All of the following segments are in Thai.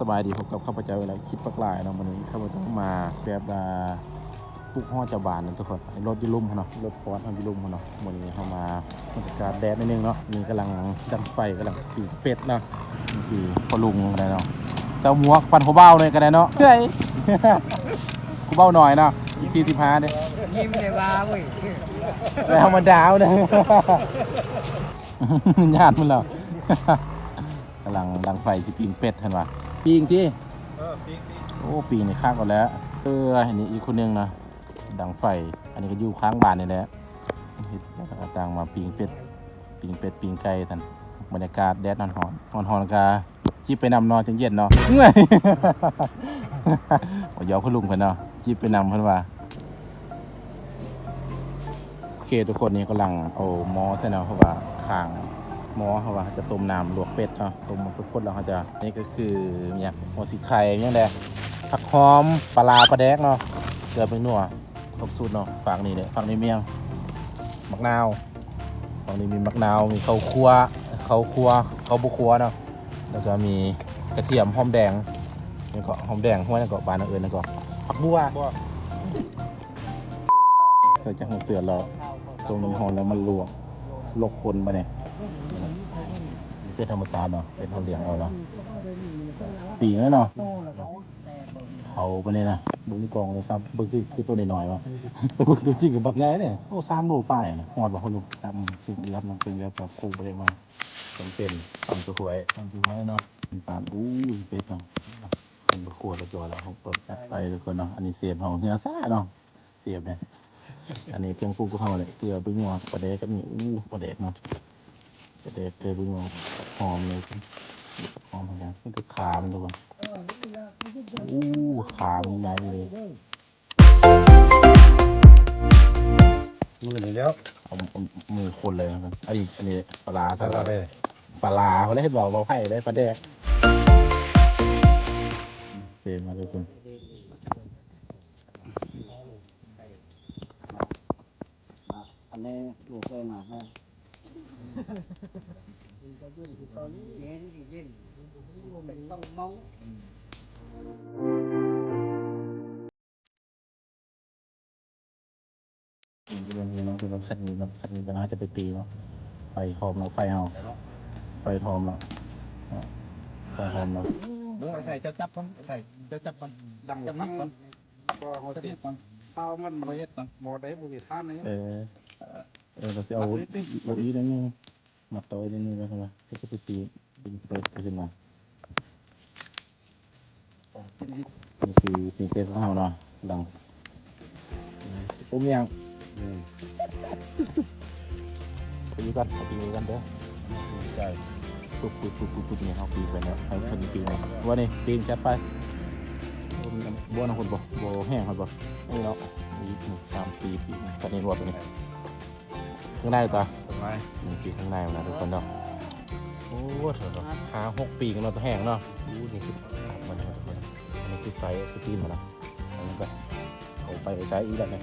สบายดีพบกับข้าพเจ้าเวลาคิดปักหลายเนาะวันนี้ข้าพเจ้ามาแบบว่าปลูกห่อเจ้าบานนะทุกคนรถอยูลุ่มเขาเนาะรถพอร์ตเขาอยูลุ่มเขาเนาะวันนี้เข้ามาบรรยากาศแดดนิดนึงเนาะนี่กำลังดังไฟกำลังปีกเป็ดเนาะนี่คือพอลุงอะไรเนาะเจ้าหมวกปันเขาเบ้าเลยกันเลยเนาะเฮ้ยกูเบ้าหน่อยเนาะอีกสี่สิบห้าเนี่ยยิ้มเลยว่าเว้ยแล้วมาดาวนะญาติมันเหรอกำลังดังไฟที่ปิงเป็ดเห็นปะ ปิงที่เออปีกปีกโอ้ปีงนี่ข้างก่อนแล้ว เอออันนี้อีกคนนึงนะดังไฟ อันนี้ก็อยู่ข้างบ้านนี่แหละเฮ็ดต่างมาปิงเป็ดปิงเป็ดปิงไก่ท่านบรรยากาศแดดนอนหอนหอนหอนกาจีบไปนำนอนจังเย็นเนาะเมื่อยว่าหยอกคุณลุงเพิ่นเนาะจีบไปนำเพิ่นว่าโอเคทุกคนนี่กำลังเอาหม้อใส่เนาะเพราะว่าข้าง หม้อเขาว่าจะต้มน้ำลวกเป็ดเนาะต้มมันทุกคนแล้วเขาจะนี่ก็คือเนี่ยหัวสีไข่เนี่ยแหละผักหอมปลาร้าปลาแดกเนาะเกลือเป็นนัวครบสูตรเนาะฝั่งนี้เลยฝั่งนี้เมียงมะนาวฝั่งนี้มีมะนาวมีข้าวคั่วข้าวคั่วข้าวบุคั่วเนาะแล้วก็มีกระเทียมหอมแดงแล้วก็หอมแดงหัวแล้วก็บานอื่นแล้วก็ผักบัวใส่จากหัวเสือเราตรงนี้หอแล้วมันลวกลกคนมาเนี่ย เป็นธรรมชาติเนาะเป็นเขาเลี้ยงเอาเนาะปีกแล้วเนาะเขาไปเลยนะบึงนี่กองเลยซ้ำบึงคือคือตัวน้อยๆวะแต่บึงตัวจริงกับบักใหญ่เนี่ยโอ้สามโลป้ายหอดบอกเขาลูตามคือรับมันเป็นแบบแบบคูไปเลยมาเป็นเป็นตำตัวหวยตำตัวหวยเนาะป็นอู้ยเป็ดเนาะเป็นบะขวดแล้วจอแล้วเขาเปิดจัดไปทุกคนเนาะอันนี้เสียบของเนื้อซ่าเนาะเสียบเนี่ยอันนี้เพียงปรุงก็เข้าเลยเกลือปรุงงอปลาเดกก็มีอู้ปลาเดกเนาะ ปลาเดกเกลือปรุงงอหอมเลยหอมเหมือนกันนี่คือขามันดูก่อนอู้ขามันใหญ่เลยมือนี่แล้วเอาเอามือคนเลยนะครับอันนี้อันนี้ปลาร้าสาใส่ระไปปลาร้าเขาได้บอกเราให้ได้ปลาแดกเซมาเลยคุณอันนี้ลูกเลยมา ฮะเย็นเย็นต้องมองอืมเป็นยังไงคือเราขันนี้เราขันนี้ก็น่าจะไปตีเนาะไฟหอมเราไฟเฮาไฟหอมเราไฟหอมเรามึงใส่เจ้าจับก่อนใส่เจ้าจับก่อนดังจับนักก่อนก็เขาจะก่อนเท้ามันมันเฮ็ดก่อนหมดได้บุกิท่านนี่เออเออเราจะเอาเอาอีนั่นนี่มาต่อยนี่นี่ไปทำไมก็จะไปตีตีเปิดขึ้นมานี่คือปีเกสของเราเนาะดังปุ้มยังไปดูกันไปดูกันเด้อใช่ปุ๊บปุ๊บปุ๊บปุ๊บปุ๊บเนี่ยเขาปีไปแล้วให้คนปีมาว่านี่ปีนจัดไปบัวนะคนบ่บัวแห้งคนบ่นี่เนาะอีกหนึ่งสามสี่ปีสันนิษฐานตัวนี้ ข้างในตัวทำไมมันปีข้างในมันนะทุกคนเนาะโอ้เถอะขาหกปีกันเนาะตัวแห้งเนาะอู้นี่คือตับมันนะครับทุกคนอันนี้คือไซส์คือตีนมันนะอันนี้ก็เอาไปใช้อีกแล้วเนี่ย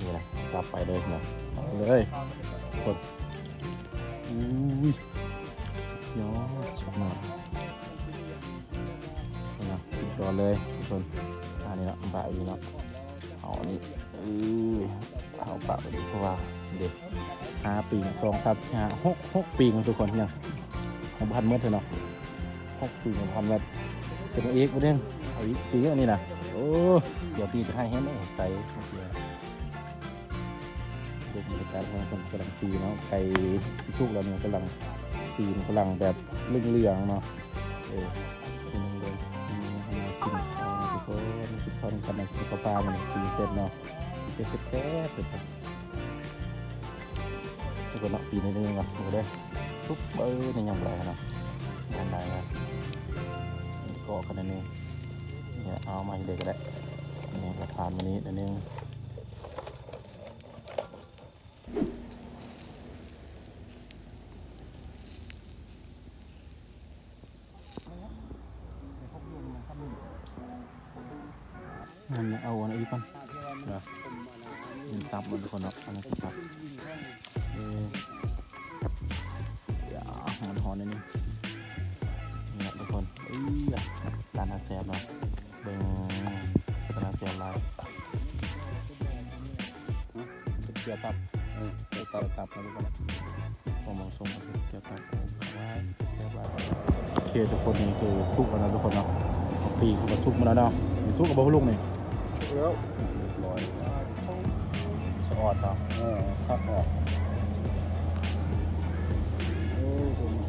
นี่นะจับไปเลยนะเอาเลยกดอุ้ยยอดชอบมากนี่นะติดตัวเลยทุกคนอันนี้เนาะปะอีกเนาะเอาอันนี้เออเอาปะไปดิเพราะว่า เด็กห้าปีสองสามห้าหกหกปีของทุกคนเนี่ยของพันเมื่อเถอเนาะหกปีของพันแบบเป็นเอกประเด็นเอาอีกปีอันนี้นะโอ้เดี๋ยวปีจะให้เห็นไหมใส่เมื่อกี้ดูบรรยากาศของคนกำลังตีเนาะไก่ซิสุกแล้วเนี่ยกำลังซีนกำลังแบบเรื่องๆเนาะเออกินเลยกินเอามากินเอาทุกคนกินข้าวกันในกินข้าวปลามันกินเสร็จเนาะกินเสร็จเลยทุ กคนเนาะปีนี้นี่เนาะดูได้ทุบเบอร์ในยังไรเนาะยังไงนะเกาะกันนิดนึงเนี่ยเอามาให้เด็กก็ได้เนี่ยกระทานมานี้นิดนึงนั่นเอาอันนี้ก่อนนะยินตับบนทุกคนเนาะอันนี้ตับ ออเดี๋ยวหอนหอนนิดนึงนี่แหละทุกคนเอ้ยหลานอาแซบเนาะเบิ่งตลาดแซบหลายเกี่ยวกับเออเกี่ยวกับตับแล้วก็ผมมองส่งเกี่ยวกับไว้แซบหลายโอเคทุกคนนี่คือสุกแล้วนะทุกคนเนาะปีกมันสุกมาแล้วเนาะมีสุกกับบ่ลูกนี่แล้วสุกเรียบร้อยสะออดเนาะเออคักออก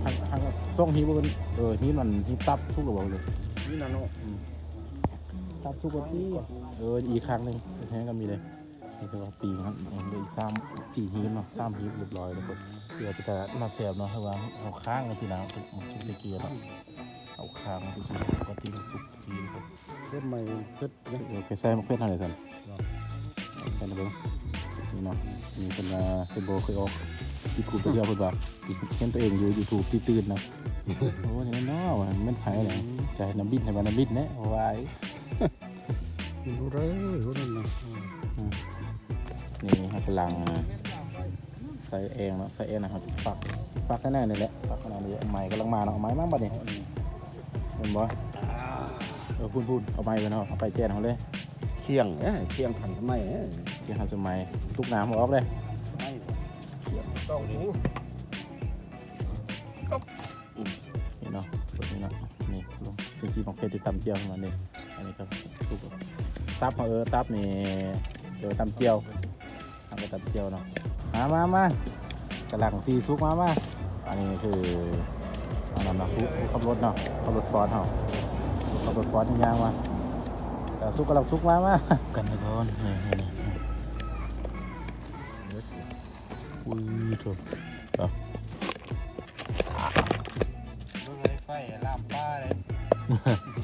ทางทางส่งฮีบมันเออฮีมันฮีตับสุกกับบ่เลยนี่นะเนาะตับสุกกับพี่เอออีกครั้งหนึงแท้ๆก็มีเลยนี่คือว่าปีกครับยังเหลืออีกสามสี่ฮีบเนาะสามฮีบเรียบร้อยแล้วก็เพื่อที่จะน่าแซ่บเนาะให้ว่าเอาค้างกันสินะมันสุกตะเกียบเนาะเอาค้างสุกๆปกติมันสุกทีครับเพิ่มใหม่เพิ่มเออไปใส่มะเขือเทศทางไหนสันเอาใส่นะเบิ้งนี่เนาะนี่เป็นอ่าเป็นโบเคยออก ยูทูบไปเที่ยวเพิ่นว่าเห็นตัวเองอยู่ยูทูบที่ตื่นนะโอ้ยนี่เนาะมันเป็นไผเลยใจน้ำบิดให้มันน้ำบิดแน่เอาไว้ดูได้รู้นั่นนะนี่ครับกำลังใส่เองเนาะใส่เองนะครับปักปักแน่ๆนี่แหละปักขนาดนี้เอาไม้กำลังมาเนาะเอาไม้มาบัดนี้เห็นบ่เออพูดพูดเอาไม้ไปเนาะเอาไปแจ้งเขาเลยเคียงเอ้ยเคียงขันทำไมเอ้ยเกี่ยวกับสมัยตุกน้ำออกเลย ไม่เคียงต้องหูนี่เนาะตัวนี้เนาะนี่ลงเป็นที่ของเพชรที่ตำเจียวมาเนี่ยอันนี้ครับสุกตับเอาเออตับนี่เดี๋ยวตำเจียวทำไปตำเจียวเนาะมามามากระหลังซีซุกมามาอันนี้คืออันนั้นเนาะผู้ขับรถเนาะขับรถฟอร์ดเนาะขับรถฟอร์ดที่ยางมาแต่ซุกกำลังซุกมามากันไปก่อนนี่นี่ อุ้ยถูกดูเลยไฟลามป้าเลย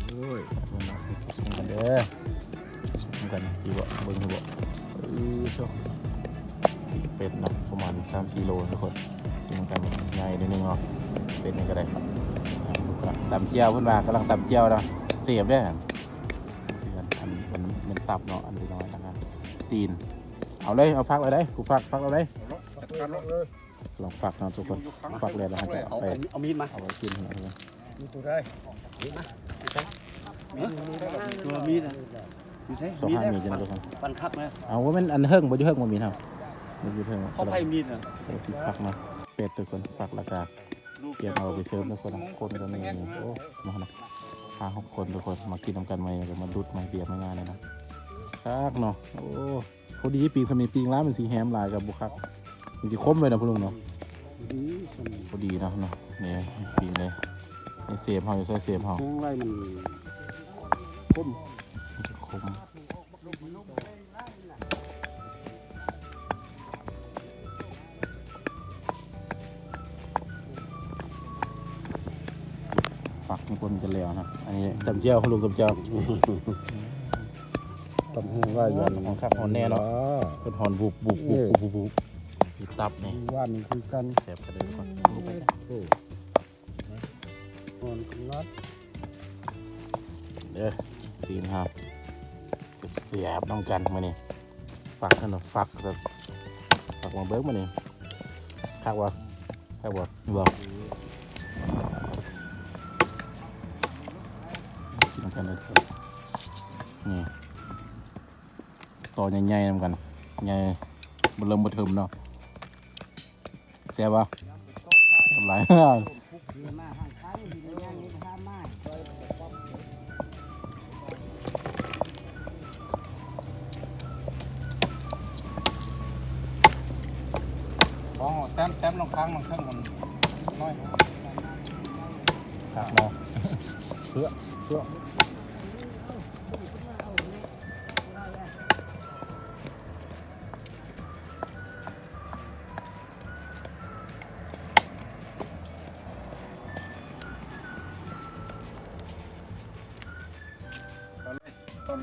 โอ้ยมันเนาะสุ่มกันเด้อสุ่มกันดีบ่เบิ่งดีบ่เออโชคเป็ดเนาะประมาณ3-4โลทุกคนกินกันใหญ่นิดนึงเนาะเป็ดนี่ก็ได้ตำเจียวเพิ่นว่ากำลังตำเจียวเนาะเสียบเด้ออันอันมันมันตับเนาะอันนี้น้อยนะครับตีนเอาเลยเอาฟักเลยได้กูฟักฟักเอาเลย การเลยลองฟักเนาะทุกคนฟักเลยแล้วให้ไปเอาไปเอามีดมาเอาไปกินนะทุกคนมีตัวได้มีดมาตัวมีดอะมีใช่สองมีดห้ามีดจ้ะทุกคนปันคักนะเอาว่ามันอันเฮิงบ่อยู่เฮิงบ่มีเนาะบ่อยู่เฮิงเขาไพ่มีดอะเดี๋ยวสิพักเนาะเป็ดทุกคนพักแล้วก็เตรียมเอาไปเสิร์ฟทุกคนคนกันนี่โอ้มาเนาะห้าหกคนทุกคนมากินน้ำกันมาก็มาดุดมาเบียร์มางานเลยนะคักเนาะโอ้พอดีปีสมัยปีงร้านมันสีแฮมหลายกับบุคัก มันจะคมเลยนะพุ่ลุงเนาะพอดีเนาะเนาะเนี่ยปีงเลยไอเสียบเฮาจะใส่เสียบเฮาข้างไรมันคมมันจะคมฝักมันคนจะแล้วนะ อันนี้จำเจ้าคุณลุงจำเจ้าตำหูว่ายันของขับหอนแน่เนาะเป็นหอนบุบบุบบุบบุบ บุบมีตับนี่ว่านคือกันแสบกระเด็นก่อนลูกไปโอ้นอนรัดเด้อสีนครับเสียบน้องกันมานี่ฝักขนมฝักแบบฝักมาเบิ้งมานี่คักวะคักวะบอกกินน้ำกันเลยนี่ต่อใหญ่ๆน้ำกันใหญ่บเริ่มบเทิมเนาะ แซ่บปะทำไรมาหันข้างดินย่างนี่ข้ามมาอ๋อแต้มแต้มลงค้างลงเครื่องมันน้อยครับเนาะเพื่อเพื่อ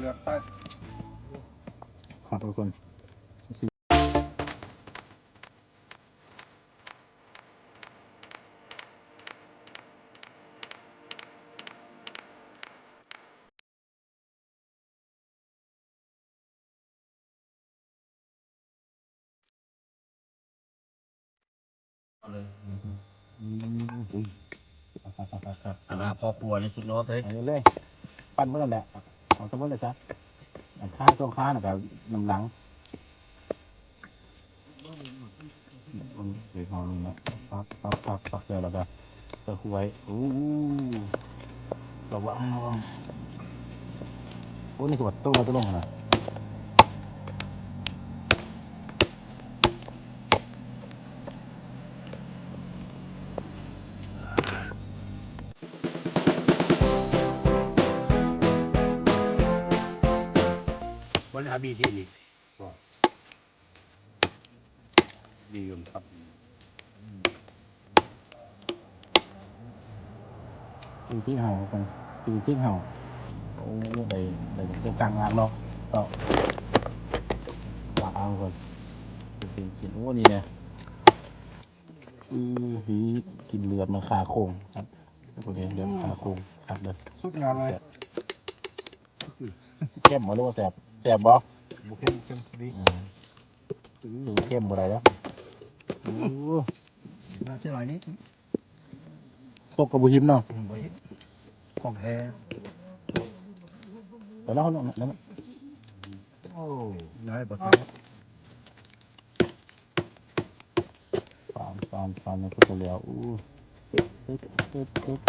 ลือกใต้ขอบทุกครับครับครับอันนั้นพอปัวนี่สุดยอดเลย เอาเลย ปั้นเมื่อนั่นแหละ เอาสมมติเลยซะข้าช่วงข้าน่ะแบบน้ำหลังมันสีหอมนะปักปักปักปักเจอแล้วก็เจอคุยอู้ระวังระวังโอ้นี่คือว่าต้องเราต้องลงนะ วันนี้บีที่นี่ดีอยู่ครับตีที่เห่าคนตีที่เห่าโอ้ได้ได้จะกลางงานเนาะก็ลาเอาคนสิสิโอ้นี่เนี่ยอือฮีกินเลือดมันขาโคงครับโอเคเลือดขาโคงครับเด้อสุดงานเลยเข้มมาลูกแสบ แสบบ่บุเข้มเข้มดีอืมอือเข้มบ่ได้แล้วอู้น่าจะหน่อยนี้ตกกับบุหิมเนาะของแท้แต่แล้วเขาเนาะนั่นน่ะโอ้ได้ปะฟาร์มฟาร์มฟาร์มนี่ก็จะเหลียวอู้ตึ๊บตึ๊บตึ๊บ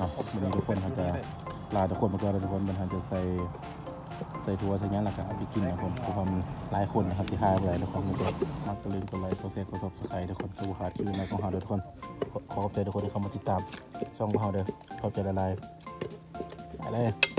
อะวันนี้ทุกคนเขาจะ ลาทุกคนมาก่อนแล้วทุกคนบันเขาจะใส่ใส่ทัวร์ใช่ไหมล่ะครับเอาไปกินนะผมทุกคนหลายคนนะครับสิหายไปหลายทุกคนมันจะมักตะลึงตัวไลค์ตัวเซฟตัวซบสไครทุกคนทุกขาดคือในของเราดทุกคนขอขอบใจทุกคนที่เข้ามาติดตามช่องของเราเด้อขอบใจละลายไปเลย